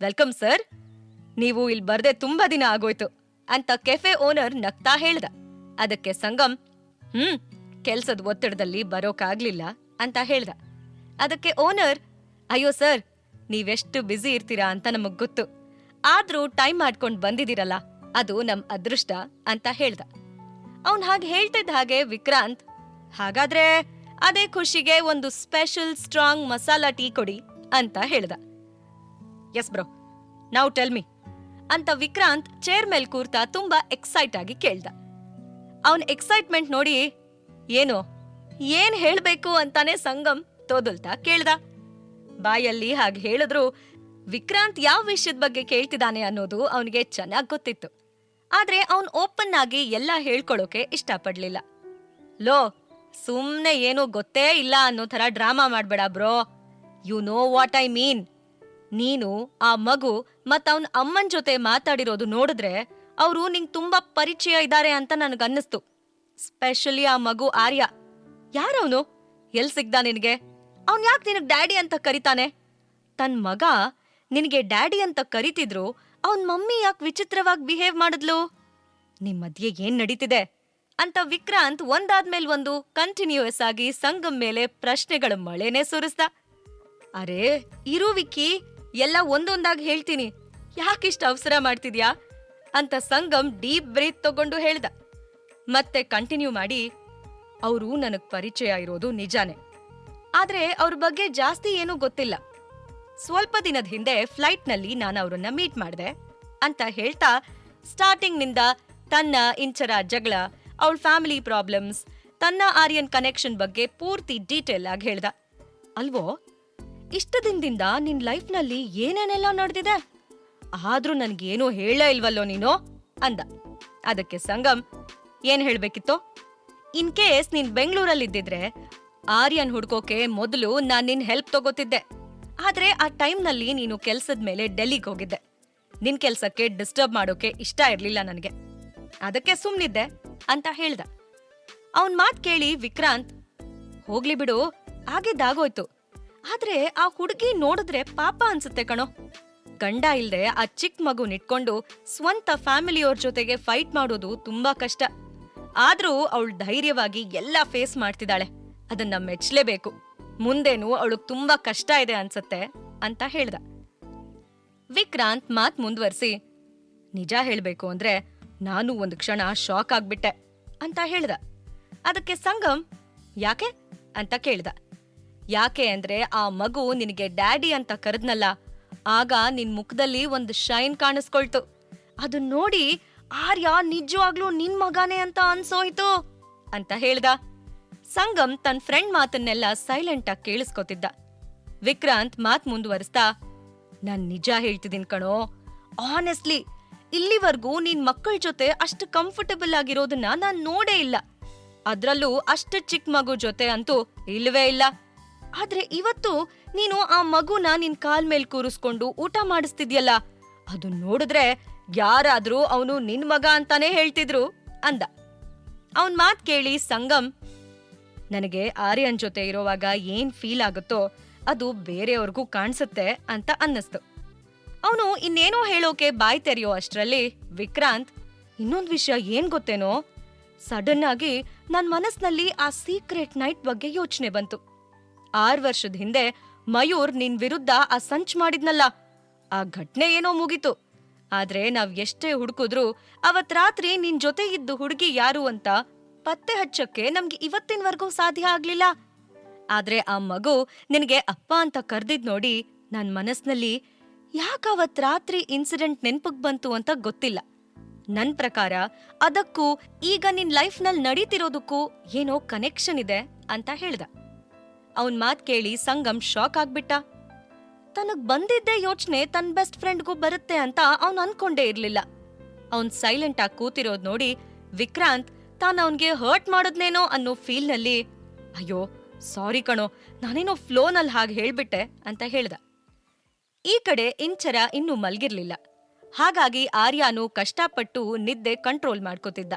Welcome, sir. ನೀವು ಇಲ್ಲಿ ಬರ್ದೆ ತುಂಬಾ ದಿನ ಆಗೋಯ್ತು. ಅಂತ ಕೆಫೆ ಓನರ್ ನಗ್ತಾ ಹೇಳ್ದ. ಅದಕ್ಕೆ ಸಂಗಮ್, ಹ್ಮ್, ಕೆಲ್ಸದ ಒತ್ತಡದಲ್ಲಿ ಬರೋಕಾಗ್ಲಿಲ್ಲ ಅಂತ ಹೇಳ್ದ. ಅದಕ್ಕೆ ಓನರ್, ಅಯ್ಯೋ, ಸರ್, ನೀವೆಷ್ಟು ಬ್ಯುಸಿ ಇರ್ತೀರಾ ಅಂತ ನಮಗ್ ಗೊತ್ತು. ಆದ್ರೂ ಟೈಮ್ ಮಾಡ್ಕೊಂಡು ಬಂದಿದ್ದೀರಲ್ಲ, ಅದು ನಮ್ ಅದೃಷ್ಟ ಅಂತ ಹೇಳ್ದ. ಅವನ್ ಹಾಗೆ ಹೇಳ್ತಿದ್ದ ಹಾಗೆ ವಿಕ್ರಾಂತ್, ಹಾಗಾದ್ರೆ ಅದೇ ಖುಷಿಗೆ ಒಂದು ಸ್ಪೆಷಲ್ ಸ್ಟ್ರಾಂಗ್ ಮಸಾಲಾ ಟೀ ಕೊಡಿ ಅಂತ ಹೇಳ್ದ. Yes bro now tell me ಅಂತ ವಿಕ್ರಾಂತ್ ಚೇರ್ ಮೇಲ್ ಕೂರ್ತಾ ತುಂಬಾ ಎಕ್ಸೈಟ್ ಆಗಿ ಕೇಳ್ದ. ಅವನ್ ಎಕ್ಸೈಟ್ಮೆಂಟ್ ನೋಡಿ, ಏನು? ಏನ್ ಹೇಳ್ಬೇಕು ಅಂತಾನೆ ಸಂಗಮ್ ತೋದುಲ್ತಾ ಕೇಳ್ದ. ಬಾಯಲ್ಲಿ ಹಾಗೆ ಹೇಳಿದ್ರು, ವಿಕ್ರಾಂತ್ ಯಾವ ವಿಷಯದ ಬಗ್ಗೆ ಕೇಳ್ತಿದ್ದಾನೆ ಅನ್ನೋದು ಅವನಿಗೆ ಚೆನ್ನಾಗ್ ಗೊತ್ತಿತ್ತು. ಆದ್ರೆ ಅವನ್ ಓಪನ್ ಆಗಿ ಎಲ್ಲ ಹೇಳ್ಕೊಳೋಕೆ ಇಷ್ಟಪಡ್ಲಿಲ್ಲ. ಲೋ, ಸುಮ್ನೆ ಏನೂ ಗೊತ್ತೇ ಇಲ್ಲ ಅನ್ನೋ ಥರ ಡ್ರಾಮಾ ಮಾಡ್ಬೇಡ bro you know what I mean ನೀನು, ಆ ಮಗು ಮತ್ತ ಅವನ್ ಅಮ್ಮನ್ ಜೊತೆ ಮಾತಾಡಿರೋದು ನೋಡಿದ್ರೆ ಅವರು ನಿಂಗ್ ತುಂಬಾ ಪರಿಚಯ ಇದ್ದಾರೆ ಅಂತ ನನಗನ್ನಿಸ್ತು. ಸ್ಪೆಷಲಿ ಆ ಮಗು ಆರ್ಯ. ಯಾರವನು? ಎಲ್ ಸಿಗ್ದ ನಿನಗೆ? ಅವನ್ ಯಾಕೆ ನಿನಗ್ ಡ್ಯಾಡಿ ಅಂತ ಕರಿತಾನೆ? ತನ್ ಮಗ ನಿನಗೆ ಡ್ಯಾಡಿ ಅಂತ ಕರಿತಿದ್ರು, ಅವನ್ ಮಮ್ಮಿ ಯಾಕೆ ವಿಚಿತ್ರವಾಗಿ ಬಿಹೇವ್ ಮಾಡಿದ್ಲು? ನಿಮ್ ಮಧ್ಯೆ ಏನ್ ನಡೀತಿದೆ? ಅಂತ ವಿಕ್ರಾಂತ್ ಒಂದಾದ್ಮೇಲ್ ಒಂದು ಕಂಟಿನ್ಯೂಯಸ್ ಆಗಿ ಸಂಗಮ್ ಮೇಲೆ ಪ್ರಶ್ನೆಗಳ ಮಳೆನೇ ಸುರಿಸ್ದ. ಅರೆ, ಇರು ವಿಕ್ಕಿ. ಎಲ್ಲ ಒಂದೊಂದಾಗಿ ಹೇಳ್ತೀನಿ. ಯಾಕಿಷ್ಟ ಅವಸರ ಮಾಡ್ತಿದ್ಯಾ? ಅಂತ ಸಂಗಮ್ ಡೀಪ್ ಬ್ರೀತ್ ತಗೊಂಡು ಹೇಳ್ದ. ಮತ್ತೆ ಕಂಟಿನ್ಯೂ ಮಾಡಿ, ಅವರು ನನಗ್ ಪರಿಚಯ ಇರೋದು ನಿಜಾನೇ. ಆದ್ರೆ ಅವ್ರ ಬಗ್ಗೆ ಜಾಸ್ತಿ ಏನೂ ಗೊತ್ತಿಲ್ಲ. ಸ್ವಲ್ಪ ದಿನದ ಹಿಂದೆ ಫ್ಲೈಟ್ನಲ್ಲಿ ನಾನು ಅವ್ರನ್ನ ಮೀಟ್ ಮಾಡಿದೆ, ಅಂತ ಹೇಳ್ತಾ ಸ್ಟಾರ್ಟಿಂಗ್ನಿಂದ ತನ್ನ ಇಂಚರ ಜಗಳ, ಅವಳ ಫ್ಯಾಮಿಲಿ ಪ್ರಾಬ್ಲಮ್ಸ್, ತನ್ನ ಆರ್ಯನ್ ಕನೆಕ್ಷನ್ ಬಗ್ಗೆ ಪೂರ್ತಿ ಡೀಟೇಲ್ ಆಗಿ ಹೇಳ್ದ. ಅಲ್ವೋ? ಇಷ್ಟು ದಿನದಿಂದ ನಿನ್ ಲೈಫ್ನಲ್ಲಿ ಏನೇನೆಲ್ಲ ನಡೆದಿದೆ? ಆದ್ರೂ ನನ್ಗೇನು ಹೇಳೇ ಇಲ್ವಲ್ಲೋ ನೀನು? ಅಂದ. ಅದಕ್ಕೆ ಸಂಗಮ್, ಏನ್ ಹೇಳ್ಬೇಕಿತ್ತು? ಇನ್ ಕೇಸ್ ನೀನ್ ಬೆಂಗಳೂರಲ್ಲಿದ್ದಿದ್ರೆ ಆರ್ಯನ್ ಹುಡ್ಕೋಕೆ ಮೊದಲು ನಾನ್ ನಿನ್ ಹೆಲ್ಪ್ ತಗೋತಿದ್ದೆ. ಆದ್ರೆ ಆ ಟೈಮ್ನಲ್ಲಿ ನೀನು ಕೆಲ್ಸದ ಮೇಲೆ ಡೆಲ್ಲಿಗೆ ಹೋಗಿದ್ದೆ. ನಿನ್ ಕೆಲ್ಸಕ್ಕೆ ಡಿಸ್ಟರ್ಬ್ ಮಾಡೋಕೆ ಇಷ್ಟ ಇರ್ಲಿಲ್ಲ ನನಗೆ. ಅದಕ್ಕೆ ಸುಮ್ನಿದ್ದೆ ಅಂತ ಹೇಳ್ದ. ಅವನ್ ಮಾತ್ ಕೇಳಿ ವಿಕ್ರಾಂತ್, ಹೋಗ್ಲಿ ಬಿಡು, ಆಗಿದ್ದಾಗೋಯ್ತು. ಆದ್ರೆ ಆ ಹುಡುಗಿ ನೋಡಿದ್ರೆ ಪಾಪ ಅನ್ಸುತ್ತೆ ಕಣೋ. ಗಂಡ ಇಲ್ದೆ ಆ ಚಿಕ್ಕ ಮಗು ನಿಟ್ಕೊಂಡು ಸ್ವಂತ ಫ್ಯಾಮಿಲಿಯವ್ರ ಜೊತೆಗೆ ಫೈಟ್ ಮಾಡೋದು ತುಂಬಾ ಕಷ್ಟ. ಆದ್ರೂ ಅವಳು ಧೈರ್ಯವಾಗಿ ಎಲ್ಲ ಫೇಸ್ ಮಾಡ್ತಿದ್ದಾಳೆ. ಅದನ್ನ ಮೆಚ್ಚಲೇಬೇಕು ಮುಂದೇನು ಅವಳಗ್ ತುಂಬಾ ಕಷ್ಟ ಇದೆ ಅನ್ಸತ್ತೆ ಅಂತ ಹೇಳ್ದ. ವಿಕ್ರಾಂತ್ ಮಾತ್ ಮುಂದುವರಿಸಿ, ನಿಜ ಹೇಳ್ಬೇಕು ಅಂದ್ರೆ ನಾನು ಒಂದು ಕ್ಷಣ ಶಾಕ್ ಆಗ್ಬಿಟ್ಟೆ ಅಂತ ಹೇಳ್ದ. ಅದಕ್ಕೆ ಸಂಗಮ್, ಯಾಕೆ? ಅಂತ ಕೇಳ್ದ. ಯಾಕೆ ಅಂದ್ರೆ ಆ ಮಗು ನಿನಗೆ ಡ್ಯಾಡಿ ಅಂತ ಕರೆದ್ನಲ್ಲ. ಆಗ ನಿನ್ ಮುಖದಲ್ಲಿ ಒಂದು ಶೈನ್ ಕಾಣಿಸ್ಕೊಳ್ತು. ಅದನ್ ನೋಡಿ ಆರ್ಯ ನಿಜವಾಗ್ಲೂ ನಿನ್ ಮಗಾನೇ ಅಂತ ಅನ್ಸೋಯ್ತು ಅಂತ ಹೇಳ್ದ. ಸಂಗಮ್ ತನ್ ಫ್ರೆಂಡ್ ಮಾತನ್ನೆಲ್ಲ ಸೈಲೆಂಟ್ ಆಗಿ ಕೇಳಿಸ್ಕೊತಿದ್ದ. ವಿಕ್ರಾಂತ್ ಮಾತ್ ಮುಂದುವರಿಸ್ತಾ, ನಾನ್ ನಿಜ ಹೇಳ್ತಿದೀನ್ ಕಣೋ ಆನೆಸ್ಟ್ಲಿ ಇಲ್ಲಿವರೆಗೂ ನಿನ್ ಮಕ್ಕಳ ಜೊತೆ ಅಷ್ಟು ಕಂಫರ್ಟಬಲ್ ಆಗಿರೋದನ್ನ ನಾನ್ ನೋಡೇ ಇಲ್ಲ. ಅದ್ರಲ್ಲೂ ಅಷ್ಟು ಚಿಕ್ಕ ಮಗು ಜೊತೆ ಅಂತೂ ಇಲ್ವೇ ಇಲ್ಲ. ಆದ್ರೆ ಇವತ್ತು ನೀನು ಆ ಮಗುನ ನಿನ್ ಕಾಲ್ ಮೇಲ್ ಕೂರಿಸ್ಕೊಂಡು ಊಟ ಮಾಡಿಸ್ತಿದ್ಯಲ್ಲ? ಅದು ನೋಡಿದ್ರೆ ಯಾರಾದ್ರೂ ಅವನು ನಿನ್ ಮಗ ಅಂತಾನೆ ಹೇಳ್ತಿದ್ರು ಅಂದ. ಅವನ್ ಮಾತ್ ಕೇಳಿ ಸಂಗಮ್, ನನಗೆ ಆರ್ಯನ್ ಜೊತೆ ಇರೋವಾಗ ಏನ್ ಫೀಲ್ ಆಗುತ್ತೋ ಅದು ಬೇರೆಯವ್ರಿಗೂ ಕಾಣಿಸುತ್ತೆ ಅಂತ ಅನ್ನಿಸ್ತು. ಅವನು ಇನ್ನೇನೋ ಹೇಳೋಕೆ ಬಾಯ್ ತೆರೆಯೋ ಅಷ್ಟರಲ್ಲಿ, ವಿಕ್ರಾಂತ್, ಇನ್ನೊಂದ್ ವಿಷಯ ಏನ್ ಗೊತ್ತೇನೋ? ಸಡನ್ ಆಗಿ ನನ್ ಮನಸ್ನಲ್ಲಿ ಆ ಸೀಕ್ರೆಟ್ ನೈಟ್ ಬಗ್ಗೆ ಯೋಚನೆ ಬಂತು. ಆರ್ ವರ್ಷದ ಹಿಂದೆ ಮಯೂರ್ ನಿನ್ ವಿರುದ್ಧ ಆ ಸಂಚ್ ಮಾಡಿದ್ನಲ್ಲ. ಆ ಘಟನೆ ಏನೋ ಮುಗೀತು. ಆದ್ರೆ ನಾವ್ ಎಷ್ಟೇ ಹುಡುಕಿದ್ರು ಅವತ್ ರಾತ್ರಿ ನಿನ್ ಜೊತೆ ಇದ್ದು ಹುಡುಗಿ ಯಾರು ಅಂತ ಪತ್ತೆ ಹಚ್ಚಕ್ಕೆ ನಮ್ಗೆ ಇವತ್ತಿನವರೆಗೂ ಸಾಧ್ಯ ಆಗ್ಲಿಲ್ಲ. ಆದ್ರೆ ಆ ಮಗು ನಿನಗೆ ಅಪ್ಪ ಅಂತ ಕರ್ದಿದ್ ನೋಡಿ ನನ್ ಮನಸ್ನಲ್ಲಿ ಯಾಕವತ್ ರಾತ್ರಿ ಇನ್ಸಿಡೆಂಟ್ ನೆನ್ಪಕ್ ಬಂತು ಅಂತ ಗೊತ್ತಿಲ್ಲ. ನನ್ ಪ್ರಕಾರ ಅದಕ್ಕೂ ಈಗ ನಿನ್ ಲೈಫ್ನಲ್ಲಿ ನಡೀತಿರೋದಕ್ಕೂ ಏನೋ ಕನೆಕ್ಷನ್ ಇದೆ ಅಂತ ಹೇಳ್ದ. ಅವನ್ ಮಾತ್ ಕೇಳಿ ಸಂಗಮ್ ಶಾಕ್ ಆಗ್ಬಿಟ್ಟ. ತನಗ್ ಬಂದಿದ್ದೇ ಯೋಚನೆ ತನ್ ಬೆಸ್ಟ್ ಫ್ರೆಂಡ್ಗೂ ಬರುತ್ತೆ ಅಂತ ಅವ್ನ್ ಅನ್ಕೊಂಡೇ ಇರ್ಲಿಲ್ಲ. ಅವನ್ ಸೈಲೆಂಟ್ ಆಗಿ ಕೂತಿರೋದ್ ನೋಡಿ ವಿಕ್ರಾಂತ್ ತಾನ ಅವನ್ಗೆ ಹರ್ಟ್ ಮಾಡೋದ್ನೇನೋ ಅನ್ನೋ ಫೀಲ್ನಲ್ಲಿ ಅಯ್ಯೋ ಸಾರಿ ಕಣೋ, ನಾನೇನೋ ಫ್ಲೋನಲ್ಲಿ ಹಾಗೆ ಹೇಳ್ಬಿಟ್ಟೆ, ಅಂತ ಹೇಳ್ದ. ಈ ಕಡೆ ಇಂಚರ ಇನ್ನೂ ಮಲ್ಗಿರ್ಲಿಲ್ಲ. ಹಾಗಾಗಿ ಆರ್ಯಾನು ಕಷ್ಟಪಟ್ಟು ನಿದ್ದೆ ಕಂಟ್ರೋಲ್ ಮಾಡ್ಕೋತಿದ್ದ.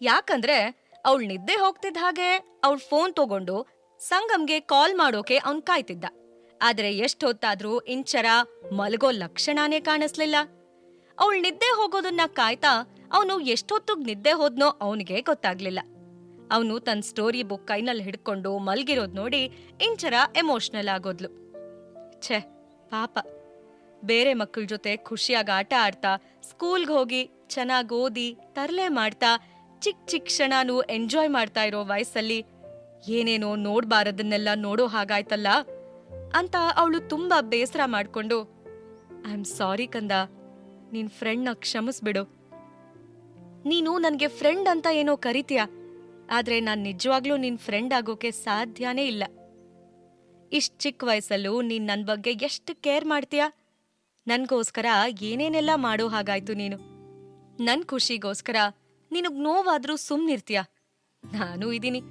ಯಾಕಂದ್ರೆ ಅವಳು ನಿದ್ದೆ ಹೋಗ್ತಿದ್ದ ಹಾಗೆ ಅವಳು ಫೋನ್ ತಗೊಂಡು ಸಂಗಮ್ಗೆ ಕಾಲ್ ಮಾಡೋಕೆ ಅವ್ನ್ ಕಾಯ್ತಿದ್ದ. ಆದ್ರೆ ಎಷ್ಟೊತ್ತಾದ್ರೂ ಇಂಚರ ಮಲಗೋ ಲಕ್ಷಣನೇ ಕಾಣಿಸ್ಲಿಲ್ಲ. ಅವಳು ನಿದ್ದೆ ಹೋಗೋದನ್ನ ಕಾಯ್ತಾ ಅವನು ಎಷ್ಟೊತ್ತಿಗ್ ನಿದ್ದೆ ಹೋದ್ನೋ ಅವನಿಗೆ ಗೊತ್ತಾಗ್ಲಿಲ್ಲ. ಅವನು ತನ್ನ ಸ್ಟೋರಿ ಬುಕ್ ಕೈನಲ್ಲಿ ಹಿಡ್ಕೊಂಡು ಮಲ್ಗಿರೋದ್ ನೋಡಿ ಇಂಚರ ಎಮೋಷನಲ್ ಆಗೋದ್ಲು. ಛೆ, ಪಾಪ. ಬೇರೆ ಮಕ್ಕಳ ಜೊತೆ ಖುಷಿಯಾಗಿ ಆಟ ಆಡ್ತಾ ಸ್ಕೂಲ್ಗೆ ಹೋಗಿ ಚೆನ್ನಾಗಿ ಓದಿ, ತರಲೆ ಮಾಡ್ತಾ ಚಿಕ್ಕ ಚಿಕ್ಕ ಕ್ಷಣನೂ ಎಂಜಾಯ್ ಮಾಡ್ತಾ ಇರೋ ವಯಸ್ಸಲ್ಲಿ ಏನೇನೋ ನೋಡ್ಬಾರದನ್ನೆಲ್ಲ ನೋಡೋ ಹಾಗಾಯ್ತಲ್ಲ? ಅಂತ ಅವಳು ತುಂಬಾ ಬೇಸರ ಮಾಡ್ಕೊಂಡು ಐ ಆಮ್ ಸಾರಿ ಕಂದ, ನಿನ್ ಫ್ರೆಂಡ್ನ ಕ್ಷಮಿಸ್ಬಿಡು. ನೀನು ನನ್ಗೆ ಫ್ರೆಂಡ್ ಅಂತ ಏನೋ ಕರಿತೀಯ, ಆದ್ರೆ ನಾನ್ ನಿಜವಾಗ್ಲೂ ನಿನ್ ಫ್ರೆಂಡ್ ಆಗೋಕೆ ಸಾಧ್ಯನೇ ಇಲ್ಲ. ಇಷ್ಟ್ ಚಿಕ್ಕ ವಯಸ್ಸಲ್ಲೂ ನೀನ್ ನನ್ ಬಗ್ಗೆ ಎಷ್ಟು ಕೇರ್ ಮಾಡ್ತೀಯ? ನನ್ಗೋಸ್ಕರ ಏನೇನೆಲ್ಲ ಮಾಡೋ ಹಾಗಾಯ್ತು ನೀನು? ನನ್ ಖುಷಿಗೋಸ್ಕರ ನಿನಗ್ ನೋವಾದ್ರೂ ಸುಮ್ನಿರ್ತೀಯ? ನಾನು ಇದೀನಿ.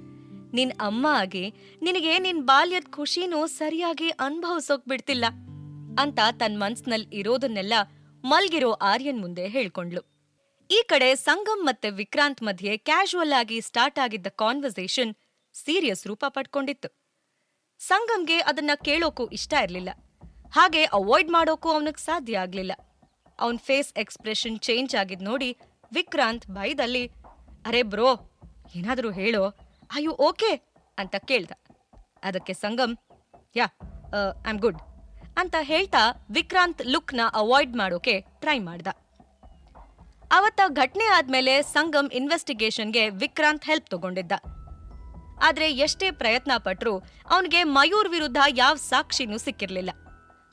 ನಿನ್ ಅಮ್ಮ ಆಗಿ ನಿನಗೆ ನಿನ್ ಬಾಲ್ಯದ ಖುಷಿನೂ ಸರಿಯಾಗಿ ಅನ್ಭವಿಸೋಕ್ ಬಿಡ್ತಿಲ್ಲ ಅಂತ ತನ್ ಮನ್ಸ್ನಲ್ ಇರೋದನ್ನೆಲ್ಲ ಮಲ್ಗಿರೋ ಆರ್ಯನ್ ಮುಂದೆ ಹೇಳ್ಕೊಂಡ್ಲು ಈ ಕಡೆ ಸಂಗಮ್ ಮತ್ತೆ ವಿಕ್ರಾಂತ್ ಮಧ್ಯೆ ಕ್ಯಾಶುವಲ್ ಆಗಿ ಸ್ಟಾರ್ಟ್ ಆಗಿದ್ದ ಕಾನ್ವರ್ಸೇಷನ್ ಸೀರಿಯಸ್ ರೂಪ ಪಡ್ಕೊಂಡಿತ್ತು. ಸಂಗಮ್ಗೆ ಅದನ್ನ ಕೇಳೋಕು ಇಷ್ಟ ಇರ್ಲಿಲ್ಲ. ಹಾಗೆ ಅವಾಯ್ಡ್ ಮಾಡೋಕು ಅವನಿಗೆ ಸಾಧ್ಯ ಆಗ್ಲಿಲ್ಲ. ಅವನ್ ಫೇಸ್ ಎಕ್ಸ್ಪ್ರೆಷನ್ ಚೇಂಜ್ ಆಗಿದ್ ನೋಡಿ ವಿಕ್ರಾಂತ್ ಬೈದಲ್ಲಿ, ಅರೆ ಬ್ರೋ, ಏನಾದರೂ ಹೇಳೋ? ಐ ಯು ಓಕೆ ಅಂತ ಕೇಳ್ದ. ಅದಕ್ಕೆ Sangam, yeah I am good ಅಂತ ಹೇಳ್ತಾ ವಿಕ್ರಾಂತ್ ಲುಕ್ನ ಅವಾಯ್ಡ್ ಮಾಡೋಕೆ ಟ್ರೈ ಮಾಡ್ದ. ಅವತ್ತ ಘಟನೆ ಆದ್ಮೇಲೆ ಸಂಗಮ್ ಇನ್ವೆಸ್ಟಿಗೇಷನ್ಗೆ ವಿಕ್ರಾಂತ್ ಹೆಲ್ಪ್ ತಗೊಂಡಿದ್ದ. ಆದ್ರೆ ಎಷ್ಟೇ ಪ್ರಯತ್ನ ಪಟ್ರು ಅವನಿಗೆ ಮಯೂರ್ ವಿರುದ್ಧ ಯಾವ ಸಾಕ್ಷಿನೂ ಸಿಕ್ಕಿರ್ಲಿಲ್ಲ.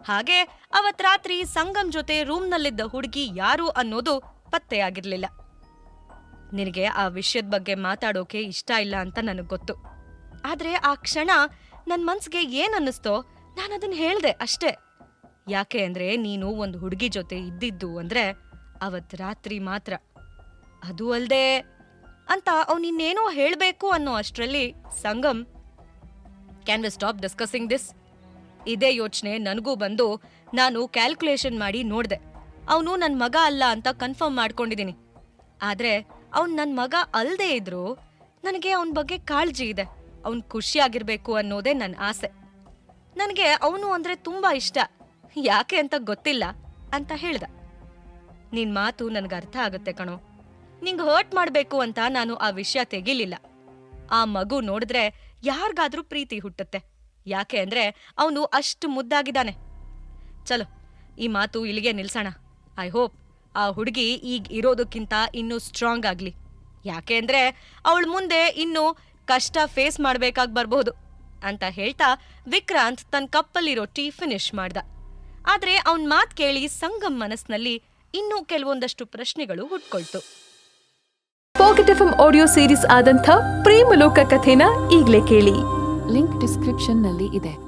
ಹಾಗೆ ಅವತ್ ರಾತ್ರಿ ಸಂಗಮ್ ಜೊತೆ ರೂಮ್ನಲ್ಲಿದ್ದ ಹುಡುಗಿ ಯಾರು ಅನ್ನೋದು ಪತ್ತೆಯಾಗಿರ್ಲಿಲ್ಲ. ನಿನಗೆ ಆ ವಿಷಯದ ಬಗ್ಗೆ ಮಾತಾಡೋಕೆ ಇಷ್ಟ ಇಲ್ಲ ಅಂತ ನನಗೆ ಗೊತ್ತು. ಆದ್ರೆ ಆ ಕ್ಷಣ ನನ್ನ ಮನಸ್ಸಿಗೆ ಏನ್ ಅನ್ನಿಸ್ತೋ ನಾನು ಅದನ್ನು ಹೇಳ್ದೆ ಅಷ್ಟೇ. ಯಾಕೆ ಅಂದರೆ ನೀನು ಒಂದು ಹುಡುಗಿ ಜೊತೆ ಇದ್ದಿದ್ದು ಅಂದ್ರೆ ಅವತ್ತು ರಾತ್ರಿ ಮಾತ್ರ. ಅದು ಅಲ್ಲದೆ ಅಂತ ಅವನಿನ್ನೇನೋ ಹೇಳಬೇಕು ಅನ್ನೋ ಅಷ್ಟರಲ್ಲಿ Sangam can we stop discussing this ಇದೇ ಯೋಚನೆ ನನಗೂ ಬಂದು ನಾನು ಕ್ಯಾಲ್ಕುಲೇಷನ್ ಮಾಡಿ ನೋಡ್ದೆ. ಅವನು ನನ್ನ ಮಗ ಅಲ್ಲ ಅಂತ ಕನ್ಫರ್ಮ್ ಮಾಡ್ಕೊಂಡಿದ್ದೀನಿ ಆದ್ರೆ ಅವ್ನು ನನ್ನ ಮಗ ಅಲ್ದೇ ಇದ್ರೂ ನನಗೆ ಅವನ ಬಗ್ಗೆ ಕಾಳಜಿ ಇದೆ. ಅವನು ಖುಷಿಯಾಗಿರ್ಬೇಕು ಅನ್ನೋದೇ ನನ್ನ ಆಸೆ. ನನಗೆ ಅವನು ಅಂದ್ರೆ ತುಂಬಾ ಇಷ್ಟ. ಯಾಕೆ ಅಂತ ಗೊತ್ತಿಲ್ಲ ಅಂತ ಹೇಳ್ದ. ನಿನ್ ಮಾತು ನನಗೆ ಅರ್ಥ ಆಗುತ್ತೆ ಕಣೋ. ನಿಂಗ್ ಹರ್ಟ್ ಮಾಡ್ಬೇಕು ಅಂತ ನಾನು ಆ ವಿಷಯ ತೆಗಿಲಿಲ್ಲ. ಆ ಮಗು ನೋಡಿದ್ರೆ ಯಾರಿಗಾದ್ರೂ ಪ್ರೀತಿ ಹುಟ್ಟುತ್ತೆ. ಯಾಕೆ ಅಂದ್ರೆ ಅವನು ಅಷ್ಟು ಮುದ್ದಾಗಿದ್ದಾನೆ. ಚಲೋ, ಈ ಮಾತು ಇಲ್ಲಿಗೆ ನಿಲ್ಸೋಣ. ಐ ಹೋಪ್ ಆ ಹುಡುಗಿ ಈಗ ಇರೋದಕ್ಕಿಂತ ಇನ್ನೂ ಸ್ಟ್ರಾಂಗ್ ಆಗ್ಲಿ. ಯಾಕೆ ಅಂದ್ರೆ ಅವಳ ಮುಂದೆ ಇನ್ನು ಕಷ್ಟ ಫೇಸ್ ಮಾಡಬೇಕಾಗಿ ಬರಬಹುದು ಅಂತ ಹೇಳ್ತಾ ವಿಕ್ರಾಂತ್ ತನ್ನ ಕಪ್ಪಲ್ಲಿರೋ ಟೀ ಫಿನಿಶ್ ಮಾಡ್ದ. ಆದ್ರೆ ಅವನ ಮಾತ್ ಕೇಳಿ ಸಂಗಮ್ ಮನಸ್ಸಿನಲ್ಲಿ ಇನ್ನೂ ಕೆಲವೊಂದಷ್ಟು ಪ್ರಶ್ನೆಗಳು ಹುಟ್ಕೊಳ್ತು. ಪಾಕೆಟ್ ಎಫ್ ಆಡಿಯೋ ಸೀರೀಸ್ ಆದಂಥ ಪ್ರೇಮಲೋಕ ಕಥೆನ ಈಗಲೇ ಕೇಳಿ. ಲಿಂಕ್ ಡಿಸ್ಕ್ರಿಪ್ಷನ್ನಲ್ಲಿ ಇದೆ.